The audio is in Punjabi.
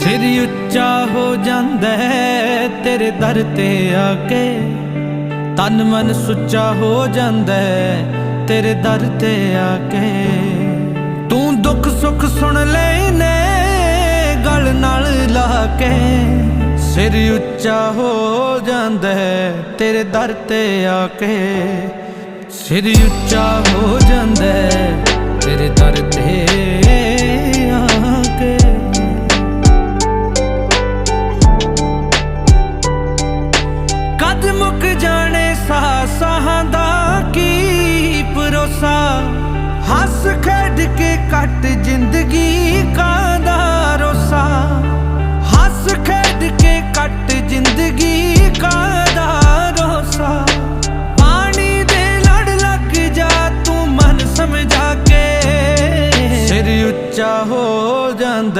ਸਿਰ ਉੱਚਾ ਹੋ ਜਾਂਦਾ ਤੇਰੇ ਦਰ ਤੇ ਆ ਕੇ। ਤਨ ਮਨ ਸੁੱਚਾ ਹੋ ਜਾਂਦਾ ਤੇਰੇ ਦਰ ਤੇ ਆ ਕੇ। ਤੂੰ ਦੁੱਖ ਸੁੱਖ ਸੁਣ ਲੈਨੇ, ਗਲ ਨਾਲ ਲਾ ਕੇ। ਸਿਰ ਉੱਚਾ ਹੋ ਜਾਂਦਾ ਤੇਰੇ ਦਰ ਤੇ ਆ ਕੇ। ਸਿਰ ਉੱਚਾ ਹੋ ਜਾਂਦਾ ਅੱਧ ਮੁੱਕ ਜਾਣੇ ਸਾਹ ਸਾਹਾਂ ਦਾ ਕੀ ਪਰੋਸਾ ਹੱਸ ਖੇਡ ਕੇ ਕੱਟ ਜ਼ਿੰਦਗੀ ਕਾਂਦਾ ਹੱਸ ਖੇਡ ਕੇ ਕੱਟ ਜ਼ਿੰਦਗੀ ਕਾਂਦਾ ਪਾਣੀ ਦੇ ਲੜ ਲੱਗ ਜਾ, ਤੂੰ ਮਨ ਸਮਝਾ ਕੇ। ਉੱਚਾ ਹੋ ਜਾਂਦਾ